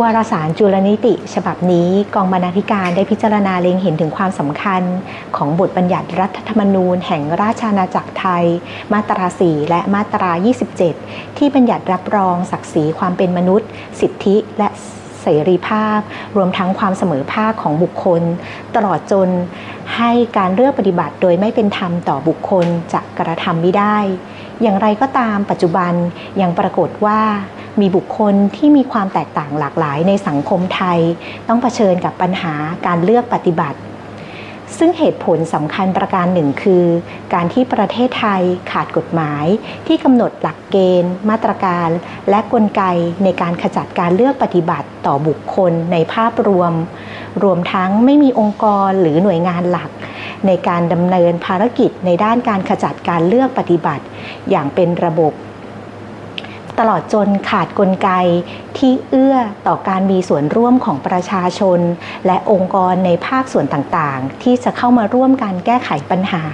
วารสารจุลนิติ ฉบับนี้กองบรรณาธิการได้พิจารณาเล็งเห็นถึงความสำคัญ ของบทบัญญัติรัฐธรรมนูญ แห่งราชอาณาจักรไทย มาตรา 4 และมาตรา 27 ที่บัญญัติรับรองศักดิ์ศรีความเป็นมนุษย์ สิทธิและเสรีภาพ รวมทั้งความเสมอภาคของบุคคล ตลอดจนให้การเลือกปฏิบัติโดยไม่เป็นธรรมต่อบุคคลจะกระทำไม่ได้ อย่างไรก็ตามปัจจุบันยังปรากฏว่า มีบุคคลที่มีความแตกต่างหลากหลายในสังคมไทย ต้องเผชิญกับปัญหาการเลือกปฏิบัติ ซึ่งเหตุผลสำคัญประการหนึ่งคือ การที่ประเทศไทยขาดกฎหมาย ที่กำหนดหลักเกณฑ์ มาตรการ และกลไกในการขจัดการเลือกปฏิบัติต่อบุคคลในภาพรวม รวมทั้งไม่มีองค์กรหรือหน่วยงานหลักในการดำเนินภารกิจในด้านการขจัดการเลือกปฏิบัติ อย่างเป็นระบบ ตลอดจนขาดกลไกที่เอื้อต่อการมีส่วนร่วมของประชาชน และองค์กรในภาคส่วนต่างๆ ที่จะเข้ามาร่วมกันแก้ไขปัญหา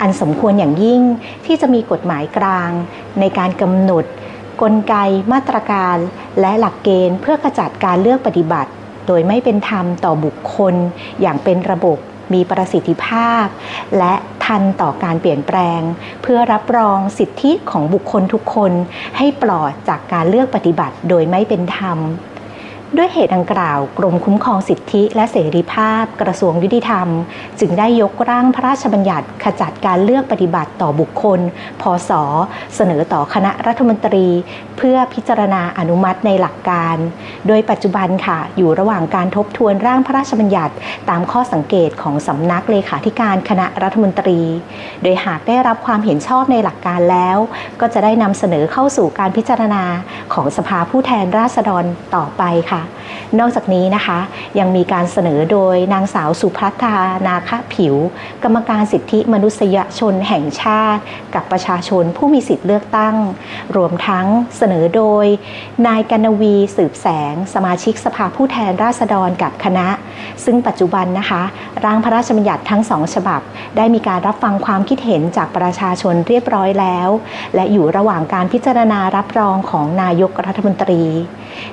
อันสมควรอย่างยิ่งที่จะมีกฎหมายกลาง ในการกำหนด กลไกมาตรการ และหลักเกณฑ์เพื่อขจัดการเลือกปฏิบัติ โดยไม่เป็นธรรมต่อบุคคลอย่างเป็นระบบ มีประสิทธิภาพ และทันต่อการเปลี่ยนแปลง เพื่อรับรองสิทธิของบุคคลทุกคน ให้ปลอดจากการเลือกปฏิบัติโดยไม่เป็นธรรม ด้วยเหตุดังกล่าวกรมคุ้มครองสิทธิและเสรีภาพ กระทรวงยุติธรรม จึงได้ยกร่างพระราชบัญญัติขจัดการเลือกปฏิบัติต่อบุคคล พศ เสนอต่อคณะรัฐมนตรี เพื่อพิจารณาอนุมัติในหลักการ โดยปัจจุบันค่ะ อยู่ระหว่างการทบทวนร่างพระราชบัญญัติ ตามข้อสังเกตของสำนักเลขาธิการคณะรัฐมนตรี โดยหากได้รับความเห็นชอบในหลักการแล้ว ก็จะได้นำเสนอเข้าสู่การพิจารณาของสภาผู้แทนราษฎรต่อไปค่ะนอกจากนี้นะคะยังมีการเสนอโดยนางสาวสุภัทรานาคผิว กรรมการสิทธิมนุษยชนแห่งชาติ กับประชาชนผู้มีสิทธิเลือกตั้ง รวมทั้งเสนอโดย นายกนวีสืบแสง สมาชิกสภาผู้แทนราษฎรกับคณะ ซึ่งปัจจุบันนะคะร่างพระราชบัญญัติทั้งสองฉบับ ได้มีการรับฟังความคิดเห็นจากประชาชนเรียบร้อยแล้ว และอยู่ระหว่างการพิจารณารับรองของนายกรัฐมนตรี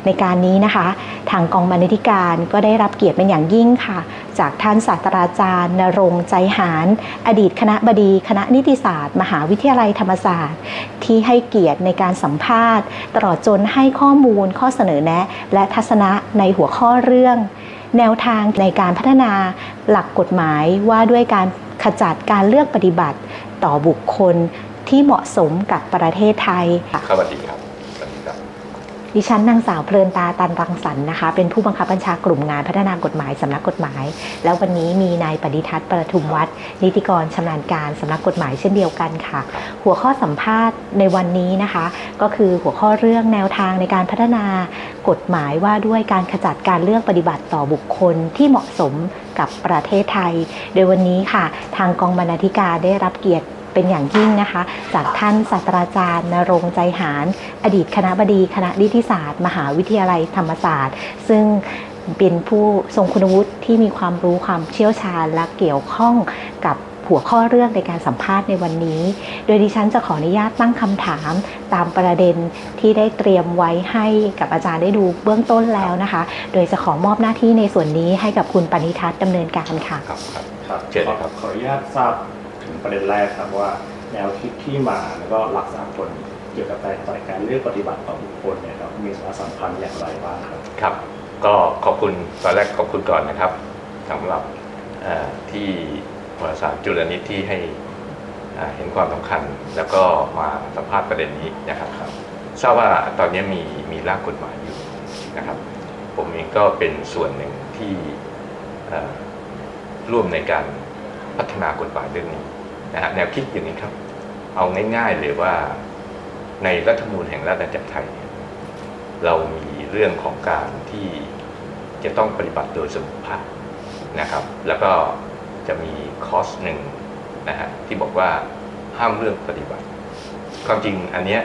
ในการนี้นะคะทางกองบรรณาธิการก็ได้รับเกียรติเป็นอย่างยิ่งค่ะ จากท่านศาสตราจารย์นรงใจหารอดีตคณะบดีคณะนิติศาสตร์ มหาวิทยาลัยธรรมศาสตร์ ที่ให้เกียรติในการสัมภาษณ์ ตลอดจนให้ข้อมูลข้อเสนอแนะ และทัศนะในหัวข้อเรื่อง แนวทางในการพัฒนาหลักกฎหมายว่าด้วยการขจัดการเลือกปฏิบัติต่อบุคคลที่เหมาะสมกับประเทศไทยครับสวัสดีครับ ดิฉันนางสาวเพลินตาตันรังสรรค์นะคะ เป็นผู้บังคับบัญชากลุ่มงานพัฒนากฎหมายสำนักกฎหมาย แล้ววันนี้มีนายปฏิทัศน์ประทุมวัฒน์นิติกรชำนาญการสำนักกฎหมายเช่นเดียวกันค่ะ หัวข้อสัมภาษณ์ในวันนี้นะคะ ก็คือหัวข้อเรื่องแนวทางในการพัฒนากฎหมายว่าด้วยการขจัดการเลือกปฏิบัติต่อบุคคลที่เหมาะสมกับประเทศไทย โดยวันนี้ค่ะ ทางกองบรรณาธิการได้รับเกียรติ เป็นอย่างยิ่งนะคะ จากท่านศาสตราจารย์นรงค์ใจหาร อดีตคณะบดีคณะนิติศาสตร์ มหาวิทยาลัยธรรมศาสตร์ ซึ่งเป็นผู้ทรงคุณวุฒิที่มีความรู้ความเชี่ยวชาญและเกี่ยวข้องกับหัวข้อเรื่องในการสัมภาษณ์ในวันนี้ โดยดิฉันจะขออนุญาตตั้งคำถามตามประเด็นที่ได้เตรียมไว้ให้กับอาจารย์ได้ดูเบื้องต้นแล้วนะคะ โดยจะขอมอบหน้าที่ในส่วนนี้ให้กับคุณปณิทัศน์ดำเนินการค่ะ ครับครับครับเชิญขอครับขออนุญาตทราบถึง ประเด็นแรกครับว่าแนวคิดที่มาแล้วก็หลักสากลเกี่ยวกับการจัดการเลือกปฏิบัติต่อบุคคลเนี่ยครับมีสาระสำคัญอย่างไรบ้างครับครับ ก็ขอบคุณตอนแรกขอบคุณก่อนนะครับสำหรับเอ่อที่วารสารจุลนิตที่ให้อ่าเห็นความสำคัญ แล้วก็มาสัมภาษณ์ประเด็นนี้นะครับครับทราบว่าตอนนี้มีมีร่างกฎหมายอยู่นะครับ ผมเองก็เป็นส่วนหนึ่งที่เอ่อร่วมในการพัฒนากฎหมายเรื่องนี้ นะฮะแนวคิดอย่างนี้ครับ เอาง่ายๆเลยว่าในรัฐธรรมนูญแห่งราชอาณาจักรไทยเนี่ยเรามีเรื่องของการที่จะต้องปฏิบัติโดยสมุภาพนะครับ แล้วก็จะมีคอสหนึ่งนะฮะที่บอกว่าห้ามเรื่องปฏิบัติ ความจริงอันเนี้ย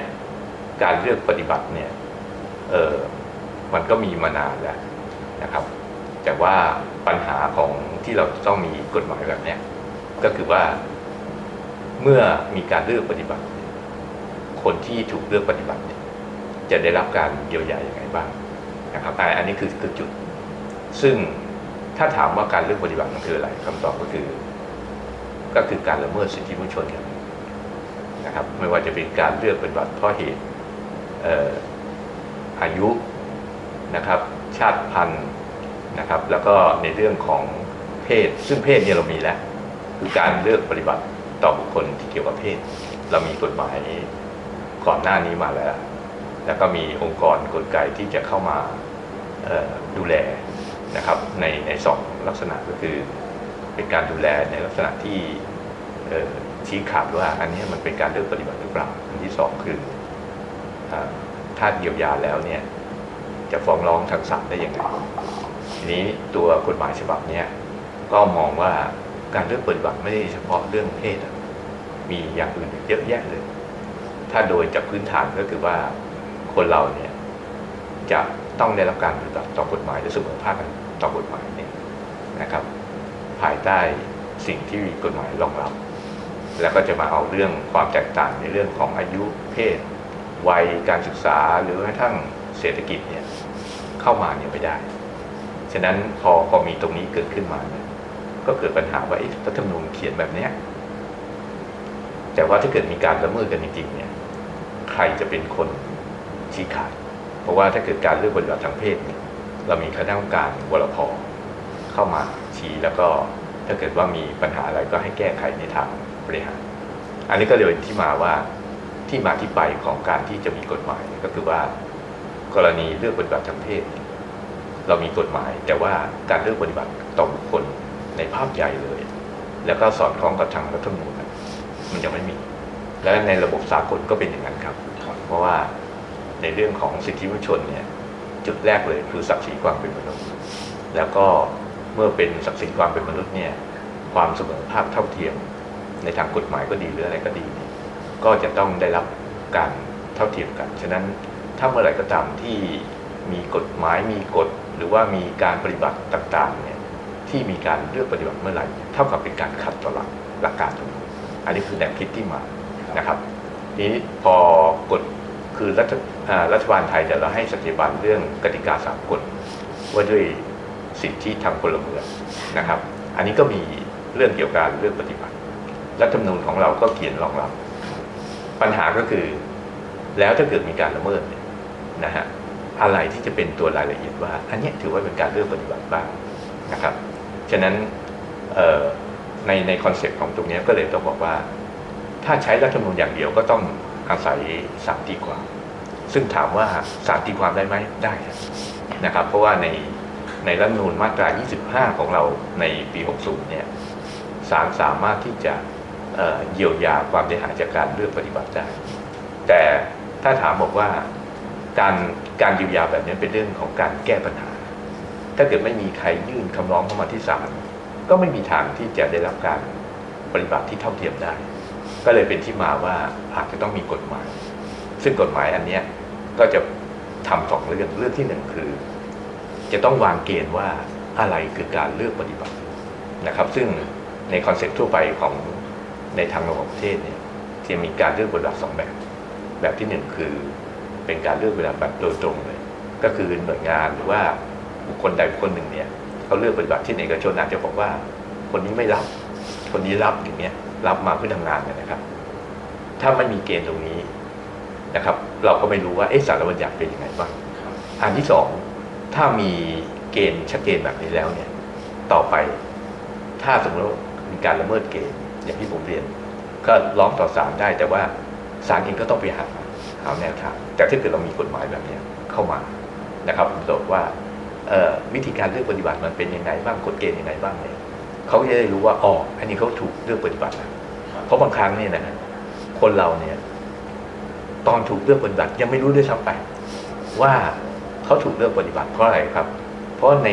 การเลือกปฏิบัติเนี่ยเออมันก็มีมานานแล้วนะครับ แต่ว่าปัญหาของที่เราต้องมีกฎหมายแบบเนี้ยก็คือว่า เมื่อมีการเลือกปฏิบัติ คนที่ถูกเลือกปฏิบัติ จะได้รับการเยียวยาอย่างไรบ้างนะครับอ่าอันนี้คือคือจุด ซึ่งถ้าถามว่าการเลือกปฏิบัติมันคืออะไรคำตอบก็คือ ก็คือการละเมิดสิทธิมนุษยชนนะครับ ไม่ว่าจะเป็นการเลือกปฏิบัติเพราะเหตุอออายุนะครับ ชาติพันธุ์นะครับ แล้วก็ในเรื่องของเพศ ซึ่งเพศเนี่ยเรามีแล้ว คือการเลือกปฏิบัติ ต่อบุคคลที่เกี่ยวกับเพศ เรามีกฎหมายก่อนหน้านี้มาแล้ว แล้วก็มีองค์กรกลไกที่จะเข้ามาดูแลนะครับในในสองลักษณะก็คือเป็นการดูแลในลักษณะที่ชี้ขาดว่าอันนี้มันเป็นการเลือกปฏิบัติหรือเปล่าอันที่สองคืออถ้าเยียวยาแล้วเนี่ยจะฟ้องร้องทางศาลได้ยังไงทีนี้ตัวกฎหมายฉบับนี้ก็มองว่า การเลือกปฏิบัติไม่ได้เฉพาะเรื่องเพศอะมีอย่างอื่นอีกเยอะแยะเลย ถ้าโดยจากพื้นฐานก็คือว่าคนเราเนี่ยจะต้องได้รับการปฏิบัติต่อกฎหมายและเสมอภาคกันต่อกฎหมายเนี่ยนะครับ ภายใต้สิ่งที่กฎหมายรองรับ แล้วก็จะมาเอาเรื่องความแตกต่างในเรื่องของอายุเพศ วัยการศึกษาหรือแม้กระทั่งเศรษฐกิจเนี่ยเข้ามาเนี่ยไม่ได้ ฉะนั้นพอพอมีตรงนี้เกิดขึ้นมาเก็เกิดปัญหาว่าเอ๊ะรัฐธรรมนูญเขียนแบบเนี้ยแต่ว่าถ้าเกิดมีการละเมิดกันจริงๆเนี่ยใครจะเป็นคนชี้ขาด เพราะว่าถ้าเกิดการเลือกปฏิบัติทางเพศเนี่ยเรามีคณะกรรมการวรพเข้ามาชี้แล้วก็ถ้าเกิดว่ามีปัญหาอะไรก็ให้แก้ไขในทางบริหาร อันนี้ก็เลยเป็นที่มาว่าที่มาที่ไปของการที่จะมีกฎหมายก็คือว่ากรณีเลือกปฏิบัติทางเพศ เรามีกฎหมาย แต่ว่าการเลือกปฏิบัติต่อบุคคล ในภาพใหญ่เลย แล้วก็สอดคล้องกับทางรัฐธรรมนูญมันยังไม่มี และในระบบสากลก็เป็นอย่างนั้นครับ เพราะว่าในเรื่องของสิทธิมนุษยชนเนี่ยจุดแรกเลยคือศักดิ์ศรีความเป็นมนุษย์ แล้วก็เมื่อเป็นศักดิ์ศรีความเป็นมนุษย์เนี่ยความเสมอภาคเท่าเทียม ในทางกฎหมายก็ดีหรืออะไรก็ดี ก็จะต้องได้รับการเท่าเทียมกัน ฉะนั้นถ้าเมื่อไหร่ก็ตามที่มีกฎหมายมีกฎหรือว่ามีการปฏิบัติต่างๆเที่มีการเลือกปฏิบัติเมื่อไหร่ เท่ากับเป็นการขัดต่อหลักหลักการตรงนี้อันนี้คือแนวคิดที่มานะครับนี้พอกฎคือรัฐรัฐบาลไทยจะเราให้สัจจิบันเรื่องกติกาสากลว่าด้วยสิทธิทางพลเมืองนะครับ อันนี้ก็มีเรื่องเกี่ยวกับการเลือกปฏิบัติรัฐธรรมนูญของเราก็เขียนรองรับปัญหาก็คือแล้วถ้าเกิดมีการละเมิดเนี่ยนะฮะอะไรที่จะเป็นตัวรายละเอียดว่า อันนี้ถือว่าเป็นการเลือกปฏิบัติบ้างนะครับ ฉะนั้นในในคอนเซ็ปต์ของตรงนี้ก็เลยต้องบอกว่า ถ้าใช้รัฐธรรมนูญอย่างเดียวก็ต้องอาศัยสารตีความ ซึ่งถามว่าสารตีความได้ไหมได้นะครับ เพราะว่าในในรัฐธรรมนูญมาตรา 25 ของเราในปี 60 เนี่ยศาลสามารถที่จะเเยียวยาความเสียหายจากการเลือกปฏิบัติได้ แต่ถ้าถามบอกว่าการการเยียวยาแบบนี้เป็นเรื่องของการแก้ปัญหา ถ้าเกิดไม่มีใครยื่นคำร้องเข้ามาที่ศาลก็ไม่มีทางที่จะได้รับการปฏิบัติที่เท่าเทียมได้ ก็เลยเป็นที่มาว่าอาจจะต้องมีกฎหมาย ซึ่งกฎหมายอันนี้ก็จะทำสองเรื่องเรื่องที่หนึ่งคือ จะต้องวางเกณฑ์ว่าอะไรคือการเลือกปฏิบัตินะครับ ซึ่งในคอนเซ็ปต์ทั่วไปของในทางระบบประเทศเนี่ยจะมีการเลือกปฏิบัติสองแบบ แบบที่หนึ่งคือเป็นการเลือกปฏิบัติแบบโดยตรงเลย ก็คือหน่วยงานหรือว่า บุคคลใดบุคคลหนึ่งเนี่ยเขาเลือกปฏิบัติที่เอกชนอาจจะบอกว่า คนนี้ไม่รับ คนนี้รับอย่างเงี้ยรับมาเพื่อทำงานเนี่ยนะครับ ถ้าไม่มีเกณฑ์ตรงนี้นะครับ เราก็ไม่รู้ว่าเอ๊ะสารบัญญัติเป็นยังไงบ้างอันที่สองถ้ามีเกณฑ์ชัดเจนแบบนี้แล้วเนี่ย ต่อไป ถ้าสมมติว่ามีการละเมิดเกณฑ์อย่างที่ผมเรียน ก็ร้องต่อศาลได้ แต่ว่าศาลเองก็ต้องไปหาหาแนวทางแต่ถ้าเกิดเรามีกฎหมายแบบเนี้ยเข้ามานะครับผมบอกว่าเอ่อ วิธีการเลือกปฏิบัติมันเป็นยังไงบ้างกฎเกณฑ์ยังไงบ้างเนี่ยเขาจะได้รู้ว่าอ๋ออันนี้เขาถูกเลือกปฏิบัตินะเพราะบางครั้งเนี่ยนะคนเราเนี่ย ตอนถูกเลือกปฏิบัติยังไม่รู้ด้วยซ้ำไปว่าเขาถูกเลือกปฏิบัติเพราะอะไรครับ เพราะใน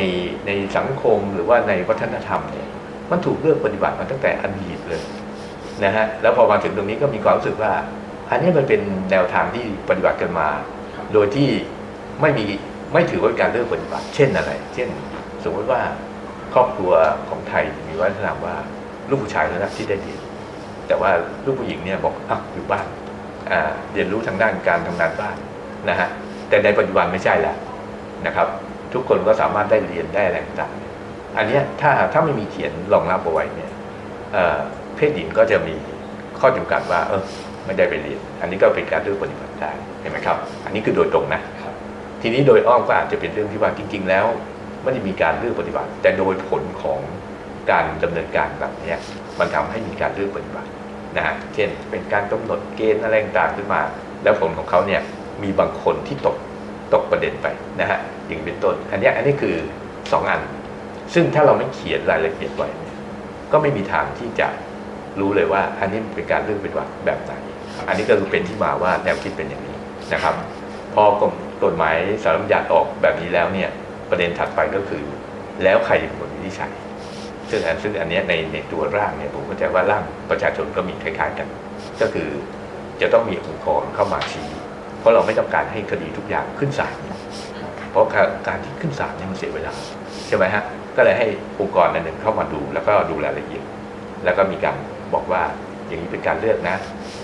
ในสังคมหรือว่าในวัฒนธรรมเนี่ยมันถูกเลือกปฏิบัติมาตั้งแต่อดีตเลยนะฮะแล้วพอมาถึงตรงนี้ก็มีความรู้สึกว่า อันนี้มันเป็นแนวทางที่ปฏิบัติกันมา โดยที่ไม่มี ไม่ถือว่าการเลือกปฏิบัติ เช่นอะไร เช่น สมมติว่าครอบครัวของไทยมีวัฒนธรรมว่าลูกผู้ชายเท่านั้นที่ได้เรียนแต่ว่าลูกผู้หญิงเนี่ยบอกอะอยู่บ้านเรียนรู้ทางด้านการทำงานบ้านนะฮะแต่ในปัจจุบันไม่ใช่แล้วนะครับ ทุกคนก็สามารถได้เรียนได้อะไรต่างอันนี้ถ้าถ้าไม่มีเขียนรองรับเอาไว้เนี่ยเพศหญิงก็จะมีข้อจำกัดว่าเออไม่ได้ไปเรียน อันนี้ก็เป็นการเลือกปฏิบัติได้เห็นไหมครับ อันนี้คือโดยตรงนะ ทีนี้โดยอ้อมก็อาจจะเป็นเรื่องที่ว่าจริง ๆ แล้วไม่ได้มีการเลือกปฏิบัติ แต่โดยผลของการดำเนินการแบบนี้มันทำให้มีการเลือกปฏิบัตินะฮะเช่น เป็นการกำหนดเกณฑ์อะไรต่างๆขึ้นมา แล้วผลของเขาเนี่ยมีบางคนที่ตกตกประเด็นไปนะฮะอย่างเป็นต้น อันนี้อันนี้คือสองอัน ซึ่งถ้าเราไม่เขียนรายละเอียดไว้ก็ไม่มีทางที่จะรู้เลยว่า อันนี้เป็นการเลือกปฏิบัติแบบไหนอันนี้ก็คือเป็นที่มาว่าแนวคิดเป็นอย่างนี้นะครับ พอกฎ กฎหมายสารบัญญัติออกแบบนี้แล้วเนี่ยประเด็นถัดไปก็คือ แล้วใครเป็นคนวินิจฉัยซึ่งอันซึ่งอันนี้ในในตัวร่างเนี่ยผมเข้าใจว่าร่างประชาชนก็มีคล้ายๆกัน ก็คือจะต้องมีองค์กรเข้ามาชี้เพราะเราไม่ต้องการให้คดีทุกอย่างขึ้นศาลเพราะการที่ขึ้นศาลเนี่ยมันเสียเวลาใช่ไหมฮะก็เลยให้องค์กรอันหนึ่งเข้ามาดูแล้วก็ดูรายละเอียดแล้วก็มีการบอกว่าอย่างนี้เป็นการเลือกนะ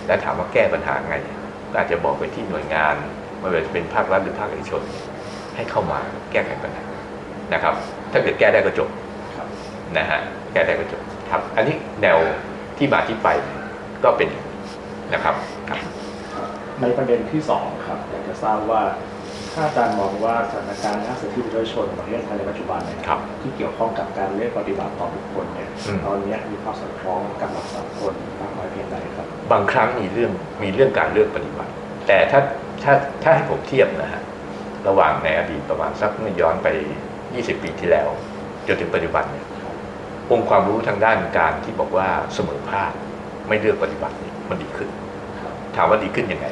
แล้วถามว่าแก้ปัญหาไงก็อาจจะบอกไปที่หน่วยงาน ไม่ว่าจะเป็นภาครัฐหรือภาคเอกชน ให้เข้ามาแก้ไขปัญหานะครับ ถ้าเกิดแก้ได้ก็จบครับนะฮะแก้ได้ก็จบครับ อันนี้แนวที่มาที่ไปก็เป็นอย่างนี้นะครับครับในประเด็นที่สองครับอยากจะทราบว่าถ้าอาจารย์มองว่าสถานการณ์นักสิทธิมนุษยชนของประเทศไทยในปัจจุบันเนยครับที่เกี่ยวข้องกับการเลือกปฏิบัติต่อบุคคลเนี่ยอืมตอนนี้มีความสอดคล้องกับหลักสากลมากน้อยเพียงใดครับ บางครั้งมีเรื่องมีเรื่องการเลือกปฏิบัติ แต่ถ้าถ้าถ้าให้ผมเทียบนะฮะระหว่างในอดีตประมาณสักเมื่อย้อนไป 20 ปีที่แล้วจนถึงปัจจุบันเนี่ยองค์ความรู้ทางด้านการที่บอกว่าเสมอภาคไม่เลือกปฏิบัติมันดีขึ้น ถามว่าดีขึ้นยังไง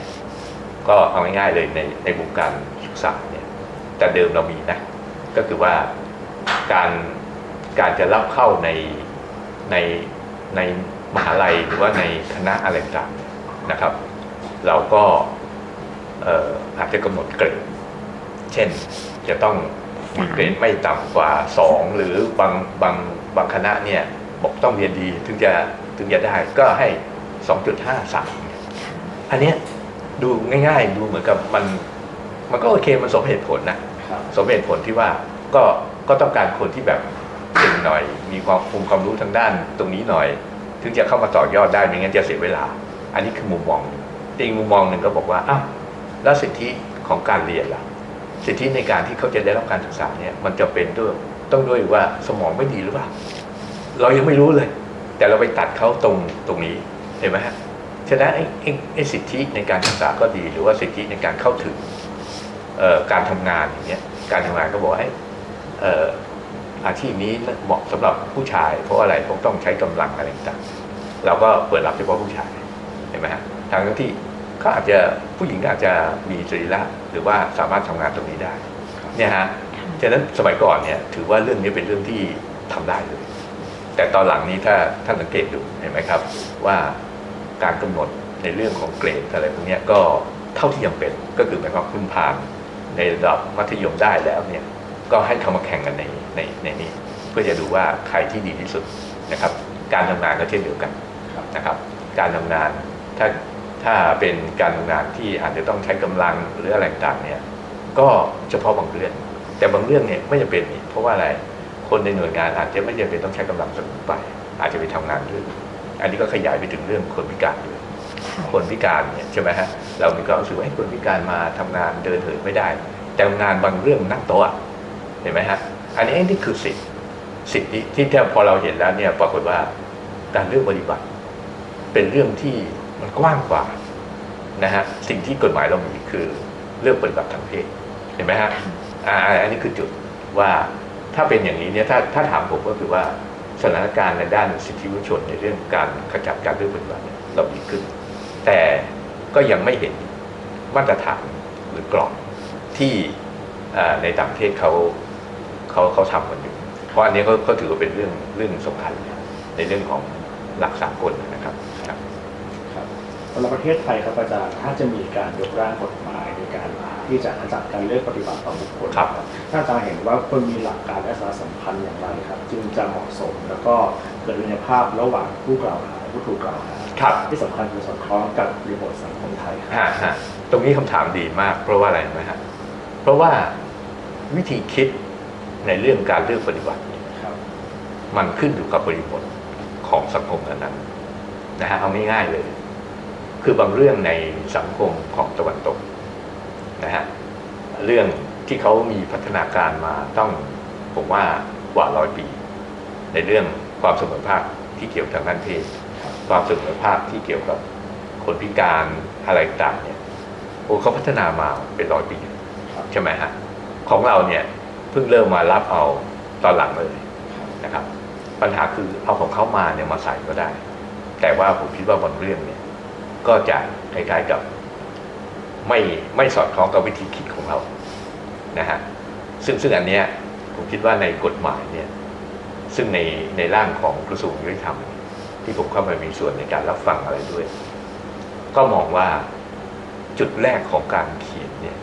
ก็เอาง่ายๆเลยในในวงการศึกษาเนี่ยแต่เดิมเรามีนะ ก็คือว่าการการจะรับเข้าในในในมหาลัยหรือว่าในคณะอะไรต่างนะครับ เราก็ อ่ออาจจะกำหนดเกรดเช่นจะต้องมีเกรดไม่ต่ำกว่า 2 หรือบางบางบางคณะเนี่ยบอกต้องเรียนดีถึงจะถึงจะได้ก็ให้ 2.53เนี่ยอันเนี้ยดูง่ายๆ ดูเหมือนกับมันมันก็โอเคมันสมเหตุผลนะครับสมเหตุผลที่ว่าก็ก็ต้องการคนที่แบบเก่งหน่อย มีความองค์ความรู้ทางด้านตรงนี้หน่อย ถึงจะเข้ามาต่อยอดได้ไม่งั้นจะเสียเวลา อันนี้คือมุมมองหนึ่งแต่อีกมุมมองหนึ่งก็บอกว่าอ้าว แล้วสิทธิของการเรียนล่ะ สิทธิในการที่เขาจะได้รับการศึกษาเนี่ยมันจะเป็นด้วยต้องด้วยว่าสมองไม่ดีหรือเปล่า เรายังไม่รู้เลย แต่เราไปตัดเขาตรงตรงนี้เห็นไหมฮะฉะนั้นไอ้ไอ้ไอ้สิทธิในการศึกษาก็ดีหรือว่าสิทธิในการเข้าถึงการทำงานอย่างเงี้ยการทำงานก็บอกให้อาชีพนี้เหมาะสำหรับผู้ชาย เพราะอะไรเพราะต้องใช้กำลังอะไรต่างๆเราก็เปิดรับเฉพาะผู้ชายเห็นไหมฮะทางที่ ก็อาจจะผู้หญิงอาจจะมีสรีระหรือว่าสามารถทำงานตรงนี้ได้เนี่ยฮะฉะนั้นสมัยก่อนเนี่ยถือว่าเรื่องนี้เป็นเรื่องที่ทำได้เลย แต่ตอนหลังนี้ถ้าท่านสังเกตดูเห็นไหมครับ ว่าการกำหนดในเรื่องของเกรดอะไรพวกเนี้ยก็เท่าที่ยังเป็นก็คือหมายความว่าคุณผ่านในระดับมัธยมได้แล้วเนี่ยก็ให้เขามาแข่งกันในในในนี้ เพื่อจะดูว่าใครที่ดีที่สุดนะครับ การทำงานก็เช่นเดียวกันครับนะครับ การทำงานถ้า ถ้าเป็นการทำงานที่อาจจะต้องใช้กำลังหรืออะไรต่างๆเนี่ย ก็เฉพาะบางเรื่อง แต่บางเรื่องเนี่ยไม่จำเป็นนี่เพราะว่าอะไรคนในหน่วยงานอาจจะไม่จำเป็นต้องใช้กำลังเสมอไป อาจจะไปทำงานด้วยอันนี้ก็ขยายไปถึงเรื่องคนพิการด้วยคนพิการเนี่ยใช่ไหมฮะเรามีความรู้สึกว่าให้คนพิการมาทำงานเดินเหินไม่ได้ แต่งานบางเรื่องนั่งโต๊ะอะเห็นไหมฮะอันนี้นี่คือสิทธิ์สิทธิที่ที่พอเราเห็นแล้วเนี่ยปรากฏว่าการเลือกปฏิบัติ เป็นเรื่องที่มัน กว้างกว่านะฮะสิ่งที่กฎหมายเรามีคือเลือกปฏิบัติทางเพศเห็นไหมฮะอ่าอันนี้คือจุดว่าถ้าเป็นอย่างนี้เนี่ยถ้าถ้าถามผมก็คือว่าสถานการณ์ในด้านสิทธิมนุษยชนในเรื่องการขจัดการเลือกปฏิบัติเนี่ยเราดีขึ้น แต่ก็ยังไม่เห็นมาตรฐานหรือกรอบที่อ่อในต่างประเทศเขาเขาเขาทำกันอยู่ เพราะอันนี้เขาเขาถือว่าเป็นเรื่องเรื่องสำคัญในเรื่องของหลักสากลนะครับครับ ครับ สำหรับประเทศไทยครับอาจารย์ถ้าจะมีการยกร่างกฎหมายในการที่จะขจัดการเลือกปฏิบัติต่อบุคคลครับถ้าอาจารย์เห็นว่าควรมีหลักการและสารสัมพันธ์อย่างไรครับ จึงจะเหมาะสมแล้วก็เกิดวิญญาภาพระหว่างผู้กล่าวหาและผู้ถูกกล่าวหาครับที่สำคัญคือสอดคล้องกับบริบทสังคมไทยครับฮะฮะตรงนี้คำถามดีมาก เพราะว่าอะไรรู้ไหมฮะเพราะว่าวิธีคิดในเรื่องการเลือกปฏิบัติครับมันขึ้นอยู่กับบริบทของสังคมนั้นๆนะฮะเอาง่ายๆเลย คือบางเรื่องในสังคมของตะวันตกนะฮะเรื่องที่เขามีพัฒนาการมาต้องผมว่ากว่าร้อยปี ในเรื่องความเสมอภาคที่เกี่ยวกับทางด้านเพศความเสมอภาคที่เกี่ยวกับคนพิการอะไรต่างเนี่ยโอ้เขาพัฒนามาเป็นร้อยปีใช่ไหมฮะของเราเนี่ยเพิ่งเริ่มมารับเอาตอนหลังเลยนะครับ ปัญหาคือเอาของเขามาเนี่ยมาใส่ก็ได้ แต่ว่าผมคิดว่าบางเรื่องเนี่ย ก็จะคล้ายๆกับไม่ไม่สอดคล้องกับวิธีคิดของเรานะฮะซึ่งซึ่งอันเนี้ยผมคิดว่าในกฎหมายเนี่ยซึ่งในในร่างของกระทรวงยุติธรรม ที่ผมเข้ามามีส่วนในการรับฟังอะไรด้วย ก็มองว่าจุดแรกของการเขียนเนี่ย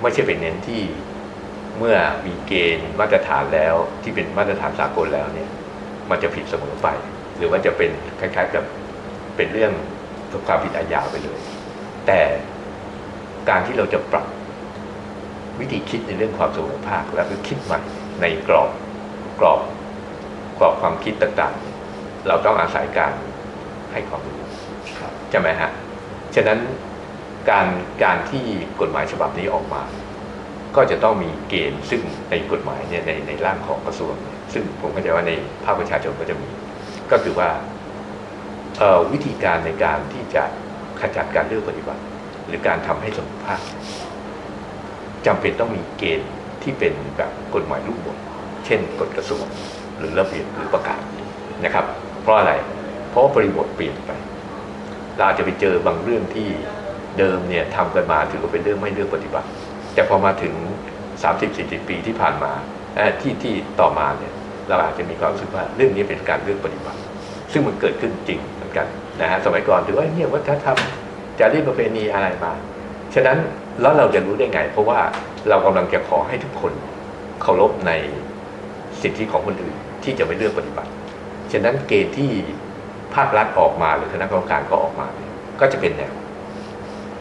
ไม่ใช่เป็นเน้นที่เมื่อมีเกณฑ์มาตรฐานแล้วที่เป็นมาตรฐานสากลแล้วเนี่ย มันจะผิดเสมอไป หรือว่าจะเป็นคล้ายๆกับเป็นเรื่อง ความผิดอาญาไปเลย แต่การที่เราจะปรับวิธีคิดในเรื่องความเสมอภาค แล้วก็คิดใหม่ในกรอบกรอบกรอบความคิดต่างๆ เราต้องอาศัยการให้ความรู้ครับใช่ไหมฮะฉะนั้นการการที่กฎหมายฉบับนี้ออกมา ก็จะต้องมีเกณฑ์ซึ่งในกฎหมายเนี่ยในในร่างของกระทรวงเนี่ยซึ่งผมเข้าใจว่าในภาคประชาชนก็จะมี ก็คือว่าเอ่อ วิธีการในการที่จะขจัดการเลือกปฏิบัติ หรือการทำให้สมภาคจำเป็นต้องมีเกณฑ์ที่เป็นแบบกฎหมายลูกบทเช่นกฎกระทรวงหรือระเบียบหรือประกาศนะครับ เพราะอะไรเพราะบริบทเปลี่ยนไป เราอาจจะไปเจอบางเรื่องที่เดิมเนี่ยทำกันมาถือว่าเป็นเรื่องไม่เลือกปฏิบัติ แต่พอมาถึง 30-40 ปีที่ผ่านมาที่ที่ต่อมาเนี่ยเราอาจจะมีความรู้สึกว่าเรื่องนี้เป็นการเลือกปฏิบัติ ซึ่งมันเกิดขึ้นจริง กันนะฮะสมัยก่อนถือว่าเนี่ยวัฒนธรรมจารีตประเพณีอะไรมา ฉะนั้นแล้วเราจะรู้ได้ไง เพราะว่าเรากำลังจะขอให้ทุกคนเคารพในสิทธิของคนอื่นที่จะไม่เลือกปฏิบัติ ฉะนั้นเกณฑ์ที่ภาครัฐออกมาหรือคณะกรรมการก็ออกมา ก็จะเป็นแนว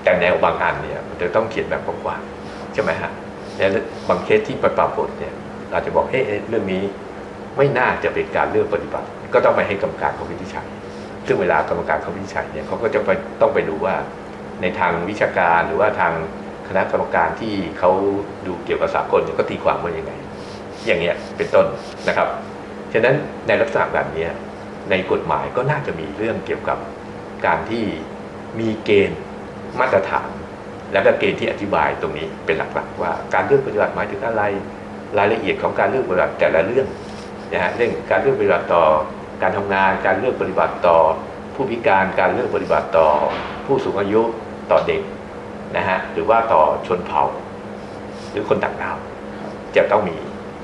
แต่แนวบางอันเนี่ยมันจะต้องเขียนแบบกว้างๆใช่ไหมฮะแล้วบางเคสที่ปรากฏเนี่ยเราจะบอกเฮ้ยเรื่องนี้ไม่น่าจะเป็นการเลือกปฏิบัติ ก็ต้องไปให้กรรมการเขาวินิจฉัย ซึ่งเวลากรรมการเขาวินิจฉัยเนี่ยเขาก็จะไปต้องไปดูว่าในทางวิชาการหรือว่าทางคณะกรรมการที่เขาดูเกี่ยวกับสากลเนี่ยก็ตีความว่ายังไง อย่างเงี้ยเป็นต้นนะครับ ฉะนั้นในลักษณะแบบนี้ในกฎหมายก็น่าจะมีเรื่องเกี่ยวกับการที่มีเกณฑ์มาตรฐาน แล้วก็เกณฑ์ที่อธิบายตรงนี้เป็นหลักๆ ว่าการเลือกปฏิบัติหมายถึงอะไรรายละเอียดของการเลือกปฏิบัติแต่ละเรื่องนะฮะเรื่องการเลือกปฏิบัติต่อ การทำงานการเลือกปฏิบัติต่อ ผู้พิการการเลือกปฏิบัติต่อ ผู้สูงอายุต่อเด็กนะฮะหรือว่าต่อชนเผ่า หรือคนต่างดาวจะต้องมี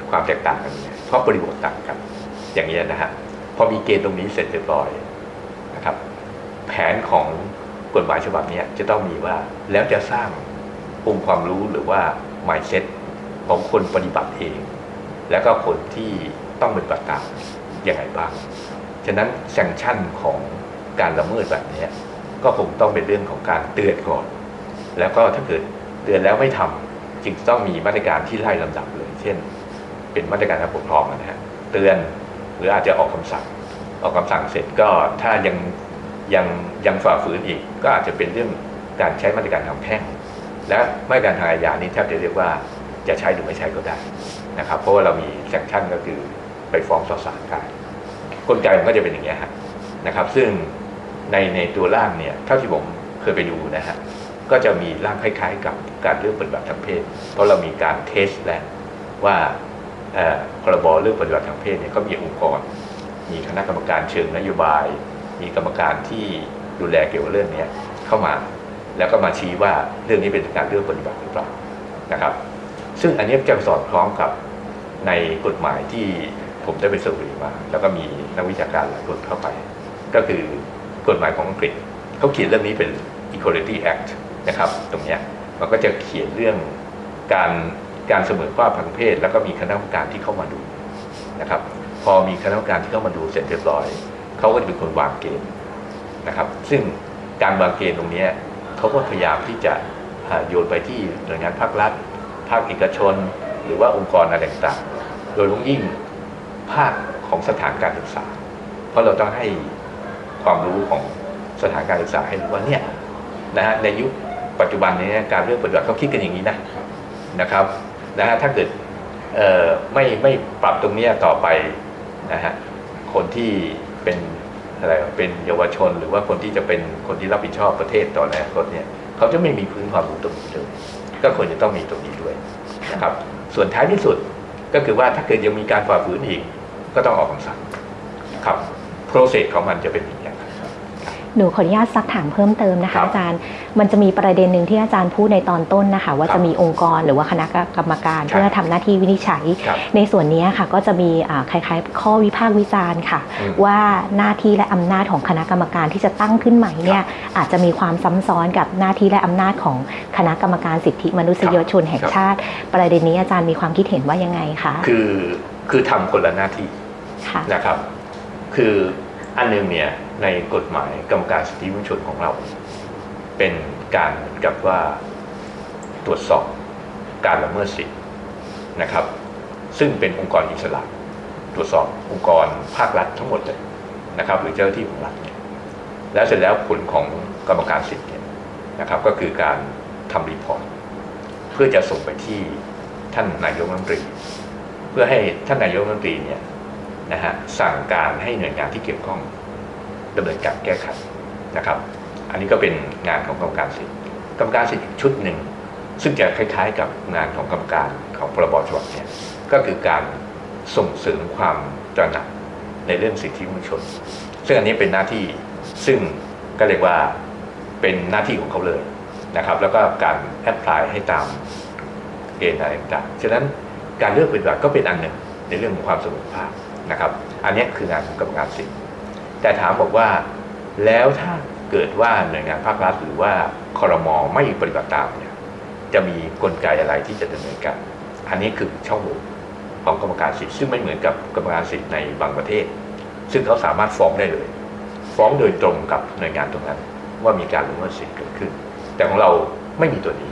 ความแตกต่างกันเนี่ยเพราะบริบทต่างกัน อย่างนี้นะฮะพอมีเกณฑ์ตรงนี้เสร็จเรียบร้อยนะครับ แผนของกฎหมายฉบับนี้จะต้องมีว่าแล้วจะสร้างองค์ความรู้หรือว่า mindset ของคนปฏิบัติเอง แล้วก็คนที่ต้องปฏิบัติตามยังไงบ้าง ฉะนั้นแซงชั่นของการละเมิดแบบนี้ก็คงต้องเป็นเรื่องของการเตือนก่อน แล้วก็ถ้าเกิดเตือนแล้วไม่ทำจึงต้องมีมาตรการที่ไล่ลำดับเลย เช่น เป็นมาตรการทางปกครองนะฮะเตือนหรืออาจจะออกคำสั่ง ออกคำสั่งเสร็จก็ถ้ายังยังยังฝ่าฝืนอีก ก็อาจจะเป็นเรื่องการใช้มาตรการทางแพ่งและมาตรการทางอาญานี้แทบจะเรียกว่าจะใช้หรือไม่ใช้ก็ได้นะครับเพราะว่าเรามีแซงชั่นก็คือไปฟ้องต่อศาลได้ กลไกมันก็จะเป็นอย่างนี้ยฮะนะครับ ซึ่งในในตัวร่างเนี่ยเท่าที่ผมเคยไปดูนะฮะก็จะมีร่างคล้าย ๆ กับการเลือกปฏิบัติทางเพศ เพราะเรามีการเทสแล้วว่าเออพรบเรื่องปฏิบัติทางเพศเนี่ยก็มีองค์กร มีคณะกรรมการเชิงนโยบาย มีกรรมการที่ดูแลเกี่ยวกับเรื่องนี้เข้ามา แล้วก็มาชี้ว่าเรื่องนี้เป็นการเลือกปฏิบัติหรือเปล่านะครับ ซึ่งอันนี้จะสอดคล้องกับในกฎหมายที่ ผมได้ไปสืบมา แล้วก็มีนักวิชาการหลายคนเข้าไป ก็คือกฎหมายของอังกฤษเขาเขียนเรื่องนี้เป็น Equality Act นะครับ ตรงเนี้ยมันก็จะเขียนเรื่องการการเสมอภาคทางเพศ แล้วก็มีคณะกรรมการที่เข้ามาดูนะครับ พอมีคณะกรรมการที่เข้ามาดูเสร็จเรียบร้อยเขาก็จะเป็นคนวางเกณฑ์นะครับ ซึ่งการวางเกณฑ์ตรงนี้เขาก็พยายามที่จะโยนไปที่หน่วยงานภาครัฐ ภาคเอกชน หรือว่าองค์กรอะไรต่างๆโดยเฉพาะยิ่ง ภาคของสถานการศึกษา เพราะเราต้องให้ความรู้ของสถานการศึกษาให้รู้ว่าเนี่ยนะฮะในยุคปัจจุบันนี้การเลือกปฏิบัติเขาคิดกันอย่างนี้นะนะครับนะฮะถ้าเกิดเอ่อไม่ไม่ปรับตรงนี้ต่อไปนะฮะคนที่เป็นอะไรเป็นเยาวชนหรือว่าคนที่จะเป็นคนที่รับผิดชอบประเทศต่อในอนาคตเนี่ยเขาจะไม่มีพื้นความรู้ตรงนี้เลยก็ควรจะต้องมีตรงนี้ด้วยนะครับส่วนท้ายที่สุดก็คือว่าถ้าเกิดยังมีการฝ่าฝืนอีก ก็ต้องออกคำสั่งครับโปรเซสของมันจะเป็นอย่างไรหนูขออนุญาตซักถามเพิ่มเติมนะครัคะบอาจารย์ มันจะมีประเด็นหนึ่งที่อาจารย์พูดในตอนต้นนะคะ ว่าครับจะมีองค์กรหรือว่าคณะกรรมการครับเพื่อทำหน้าที่วินิจฉัยครับในส่วนนี้ค่ะก็จะมีอ่าคล้ายๆ ข้อวิพากษ์วิจารณ์ค่ะอืมว่าหน้าที่และอำนาจของคณะกรรมการที่จะตั้งขึ้นใหม่เนี่ยอาจจะมีความซ้ำซ้อนกับหน้าที่และอำนาจของคณะกรรมการสิทธิมนุษยชนแห่งชาติ ประเด็นนี้อาจารย์มีความคิดเห็นว่ายังไงคะคือคือทำคนละหน้าที่ ค่ะนะครับ คืออันหนึงเนี่ยในกฎหมายกรรมการสิทธิมนุษยชนของเรา เป็นการเหมือนกับว่าตรวจสอบการละเมิดสิทธินะครับ ซึ่งเป็นองค์กรอิสระตรวจสอบองค์กรภาครัฐทั้งหมดเลยนะครับ หรือเจ้าหน้าที่ของรัฐเนี่ยแล้วเสร็จแล้วผลของกรรมการสิทธิ์เนี่ยนะครับ ก็คือการทำรีพอร์ตเพื่อจะส่งไปที่ท่านนายกรัฐมนตรี เพื่อให้ท่านนายกรัฐมนตรีเนี่ย นะฮะสั่งการให้หน่วยงานที่เกี่ยวข้องดำเนินการแก้ไขนะครับ อันนี้ก็เป็นงานของกรรมการสิทธิ์กรรมการสิทธิ์ชุดหนึ่ง ซึ่งจะคล้ายๆ กับงานของกรรมการของพรบฉบับเนี่ยก็คือการส่งเสริมความตระหนักในเรื่องสิทธิมนุษยชน ซึ่งอันนี้เป็นหน้าที่ซึ่งก็เรียกว่าเป็นหน้าที่ของเขาเลยนะครับ แล้วก็การแอพพลายให้ตามเกณฑ์อะไรต่างๆฉะนั้นการเลือกปฏิบัติก็เป็นอันหนึ่งในเรื่องของความสมอภาค นะครับ อันนี้คืองานของกรรมการสิทธิ์แต่ถามบอกว่าแล้วถ้าเกิดว่าหน่วยงานภาครัฐหรือว่าคอรมอไม่ปฏิบัติตามเนี่ยจะมีกลไกอะไรที่จะดำเนินการอันนี้คือช่องโหว่ของกรรมการสิทธิ์ซึ่งไม่เหมือนกับกรรมการสิทธิ์ในบางประเทศ ซึ่งเขาสามารถฟ้องได้เลย ฟ้องโดยตรงกับหน่วยงานตรงนั้น ว่ามีการละเมิดสิทธิ์เกิดขึ้น แต่ของเราไม่มีตัวนี้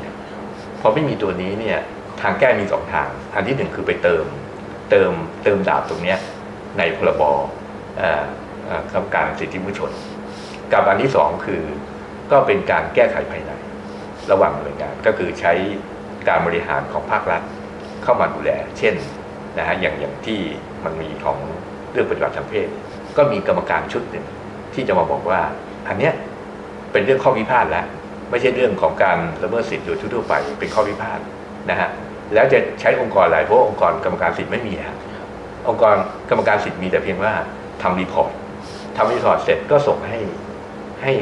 พอไม่มีตัวนี้เนี่ยทางแก้มีสองทางอันที่หนึ่งคือไปเติม เติมเติมดาบตรงเนี้ย ในพรบกรรมการสิทธิมนุษยชน กับอันที่สองคือก็เป็นการแก้ไขภายใน ระหว่างหน่วยงานก็คือใช้การบริหารของภาครัฐเข้ามาดูแล เช่นนะฮะอย่างอย่างที่มันมีของเรื่องปฏิบัติทางเพศ ก็มีกรรมการชุดหนึ่งที่จะมาบอกว่า อันเนี้ยเป็นเรื่องข้อพิพาทแล้วไม่ใช่เรื่องของการละเมิดสิทธิ์โดยทั่วไปเป็นข้อพิพาทนะฮะแล้วจะใช้องค์กรอะไรเพราะองค์กรกรรมการสิทธิ์ไม่มีฮะองค์กร กรรมการสิทธิ์มีแต่เพียงว่าทำรีพอร์ตทำรีพอร์ตเสร็จก็ส่งให้ให้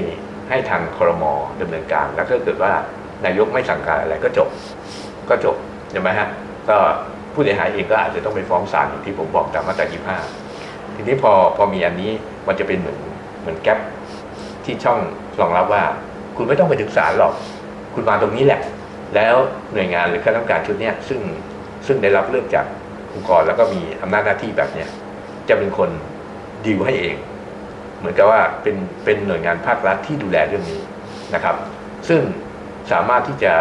ให้ทางคอรมอดำเนินการ แล้วก็เกิดว่านายกไม่สั่งการอะไรก็จบ ก็จบใช่ไหมฮะก็ผู้เสียหายเองก็อาจจะต้องไปฟ้องศาลอย่างที่ผมบอกตามมาตรา25 ทีนี้พอพอมีอันนี้มันจะเป็นเหมือนเหมือนแก๊ปที่ช่องรองรับว่า คุณไม่ต้องไปถึงศาลหรอก คุณมาตรงนี้แหละ แล้วหน่วยงานหรือคณะกรรมการชุดนี้ซึ่งซึ่งได้รับเลือกจาก องค์กรแล้วก็มีอำนาจหน้าที่แบบเนี้ยจะเป็นคนดีลให้เอง เหมือนกับว่าเป็นเป็นหน่วยงานภาครัฐที่ดูแลเรื่องนี้นะครับ ซึ่งสามารถที่จะ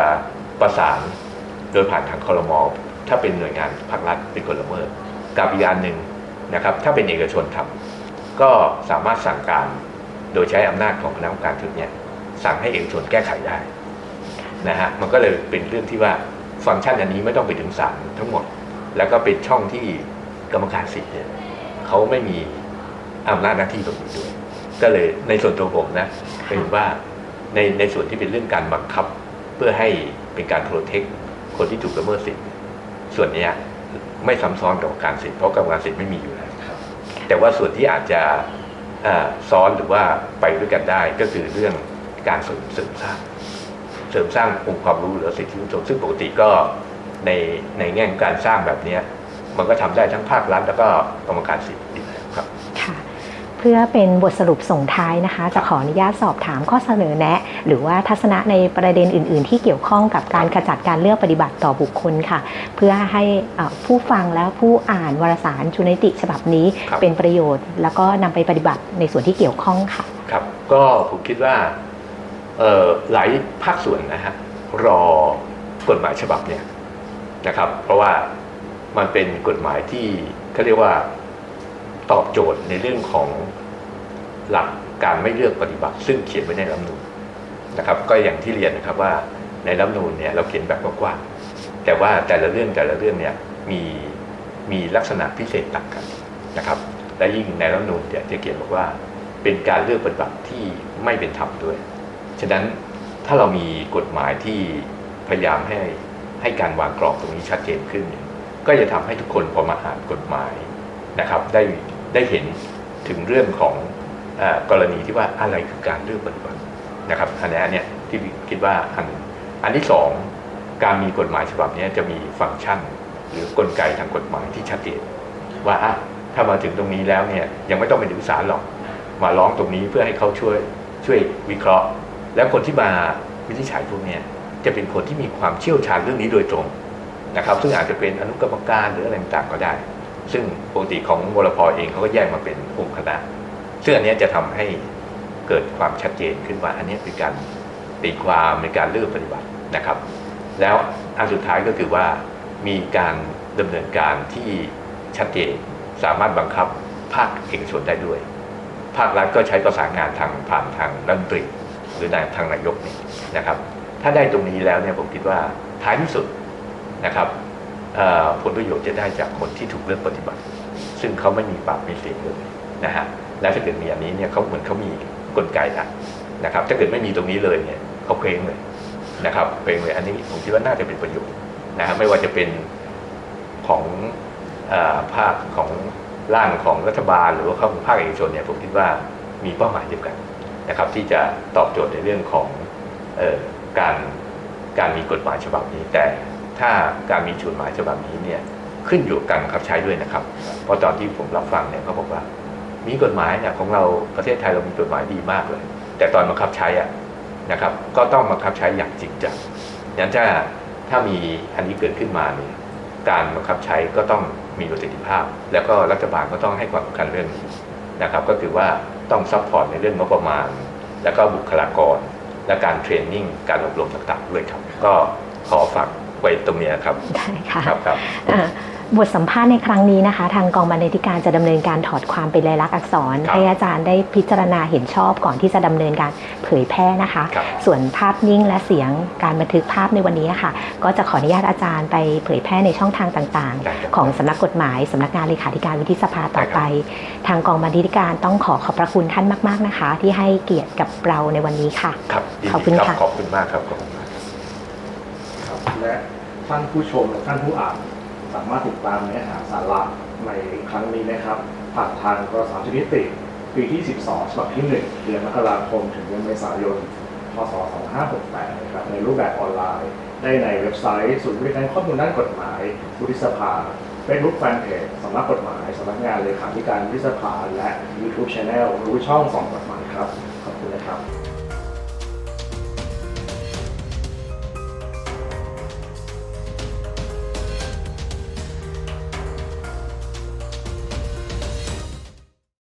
ประสานโดยผ่านทางคอรมอถ้าเป็นหน่วยงานภาครัฐเป็นคนละเมิดกับอีกอันหนึ่งนะครับ ถ้าเป็นเอกชนทำก็สามารถสั่งการโดยใช้อำนาจของคณะกรรมการชุดนี้สั่งให้เอกชนแก้ไขได้นะฮะมันก็เลยเป็นเรื่องที่ว่าฟังก์ชันอันนี้ไม่ต้องไปถึงศาลทั้งหมด แล้วก็เป็นช่องที่กรรมการสิทธิ์เนี่ยเขาไม่มีอำนาจหน้าที่ตรงนี้ด้วย ก็เลยในส่วนตัวผมนะเป็นว่าในในส่วนที่เป็นเรื่องการบังคับ เพื่อให้เป็นการโปรเทคคนที่ถูกละเมิดสิทธิ์ส่วนเนี้ยไม่ซ้ำซ้อนกับการสิทธิ์เพราะกรรมการสิทธิ์ไม่มีอยู่แล้วครับแต่ว่าส่วนที่อาจจะอ่าซ้อนหรือว่าไปด้วยกันได้ก็คือเรื่องการเสริมเสริมสร้าง เสริมสร้างองค์ความรู้หรือสิทธิมนุษยชนซึ่งปกติก็ ในในแง่ของการสร้างแบบเนี้ยมันก็ทำได้ทั้งภาครัฐแล้วก็กรรมการสิทธิ์อยู่แล้วครับค่ะเพื่อเป็นบทสรุปส่งท้ายนะคะ จะขออนุญาตสอบถามข้อเสนอแนะ หรือว่าทัศนะในประเด็นอื่น ๆ ที่เกี่ยวข้องกับการขจัดการเลือกปฏิบัติต่อบุคคลค่ะ เพื่อให้เอ่อผู้ฟังและผู้อ่านวารสารชุนิติฉบับนี้ครับเป็นประโยชน์ แล้วก็นำไปปฏิบัติในส่วนที่เกี่ยวข้องค่ะ ครับ ก็ผมคิดว่าเอ่อหลายภาคส่วนนะฮะรอกฎหมายฉบับเนี่ย นะครับ เพราะว่ามันเป็นกฎหมายที่เขาเรียกว่าตอบโจทย์ในเรื่องของหลักการไม่เลือกปฏิบัติ ซึ่งเขียนไว้ในรัฐนูญนะครับ ก็อย่างที่เรียนนะครับว่าในรัฐนูญเนี่ยเราเขียนแบบกว้างๆแต่ว่าแต่ละเรื่องแต่ละเรื่องเนี่ยมีมีลักษณะพิเศษต่างกันนะครับ และยิ่งในรัฐนูญเนี่ยจะเขียนบอกว่าเป็นการเลือกปฏิบัติที่ไม่เป็นธรรมด้วย ฉะนั้นถ้าเรามีกฎหมายที่พยายามให้ ให้การวางกรอบตรงนี้ชัดเจนขึ้นเนี่ยก็จะทำให้ทุกคนพอมาอ่านกฎหมายนะครับ ได้ได้เห็นถึงเรื่องของอกรณีที่ว่าอะไรคือการเลือกปฏิบัตินะครับอันนี้อันเนี้ยที่คิดว่าอันอันที่สองการมีกฎหมายฉบับนี้จะมีฟังก์ชัน หรือกลไกทางกฎหมายที่ชัดเจนว่าถ้ามาถึงตรงนี้แล้วเนี่ยยังไม่ต้องไปถึงศาลหรอกมาร้องตรงนี้เพื่อให้เขาช่วยช่วยวิเคราะห์ แล้วคนที่มาวินิจฉัยพวกเนี้ย จะเป็นคนที่มีความเชี่ยวชาญเรื่องนี้โดยตรงนะครับ ซึ่งอาจจะเป็นอนุกรรมการหรืออะไรต่างก็ได้ ซึ่งปกติของวรพเองเขาก็แยกมาเป็นองค์คณะซึ่งอันนี้จะทำให้เกิดความชัดเจนขึ้นว่าอันนี้เป็นการตีความในการเลือกปฏิบัตินะครับ แล้วอันสุดท้ายก็คือว่ามีการดำเนินการที่ชัดเจนสามารถบังคับภาคเอกชนได้ด้วย ภาครัฐก็ใช้ประสานงานทางผ่านทางรัฐมนตรีหรือทางนายกนี่นะครับ ถ้าได้ตรงนี้แล้วเนี่ยผมคิดว่าท้ายที่สุดนะครับผลประโยชน์จะได้จากคนที่ถูกเลือกปฏิบัติ ซึ่งเขาไม่มีปากมีเสียงเลยนะฮะและถ้าเกิดมีอันนี้เนี่ยเขาเหมือนเขามีกลไกละนะครับ ถ้าเกิดไม่มีตรงนี้เลยเนี่ยเขาเคว้งเลยนะครับเคว้งเลยอันนี้ผมคิดว่าน่าจะเป็นประโยชน์นะฮะไม่ว่าจะเป็นของอภาคของร่างของรัฐบาล หรือว่าของภาคเอกชนเนี่ยผมคิดว่ามีเป้าหมายเดียวกันนะครับ ที่จะตอบโจทย์ในเรื่องของ การการมีกฎหมายฉบับนี้ แต่ถ้าการมีกฎหมายฉบับนี้เนี่ยขึ้นอยู่กับการบังคับใช้ด้วยนะครับ เพราะตอนที่ผมรับฟังเนี่ยเขาบอกว่า มีกฎหมายเนี่ยของเราประเทศไทยเรามีกฎหมายดีมากเลย แต่ตอนบังคับใช้อะนะครับ ก็ต้องบังคับใช้อย่างจริงจังงั้นถ้าถ้ามีอันนี้เกิดขึ้นมาเนี่ยการบังคับใช้ก็ต้องมีประสิทธิภาพ แล้วก็รัฐบาลก็ต้องให้ความสำคัญเรื่องนี้นะครับ ก็คือว่าต้องซัพพอร์ตในเรื่องงบประมาณ แล้วก็บุคลากร และการเทรนนิ่งการอบรมต่างๆด้วยครับ ก็ขอฝากไว้ตรงเนี้ยครับได้ค่ะครับครับอ่า บทสัมภาษณ์ในครั้งนี้นะคะ ทางกองบรรณาธิการจะดำเนินการถอดความเป็นลายลักษณ์อักษรครับให้อาจารย์ได้พิจารณาเห็นชอบก่อนที่จะดำเนินการเผยแพร่นะคะครับส่วนภาพนิ่งและเสียงการบันทึกภาพในวันนี้ค่ะ ก็จะขออนุญาตอาจารย์ไปเผยแพร่ในช่องทางต่างได้ครับๆของสำนักกฎหมายสำนักงานเลขาธิการวุฒิสภาต่อไป ทางกองบรรณาธิการต้องขอขอบพระคุณท่านมาก ๆนะคะ ที่ให้เกียรติกับเราในวันนี้ค่ะครับยินดีขอบคุณรัค่ะขอบคุณมากครับขอบคุณมากครับครับและท่านผู้ชมและท่านผู้อ่าน สามารถติดตามเนื้อหาสาระในครั้งนี้นะครับ ผ่านทางกรสารชนิติ ปีที่ 12 ฉบับที่ 1 เดือนมกราคมถึงเดือนเมษายน พศ 2568 นะครับ ในรูปแบบออนไลน์ ได้ในเว็บไซต์ศูนย์บริการข้อมูลด้านกฎหมายวุฒิสภาเฟซบุ๊กแฟนเพจสำนักกฎหมายสำนักงานเลขาธิการวุฒิสภา และ YouTube Channel รู้ช่องสองกฎหมายครับ ขอบคุณนะครับ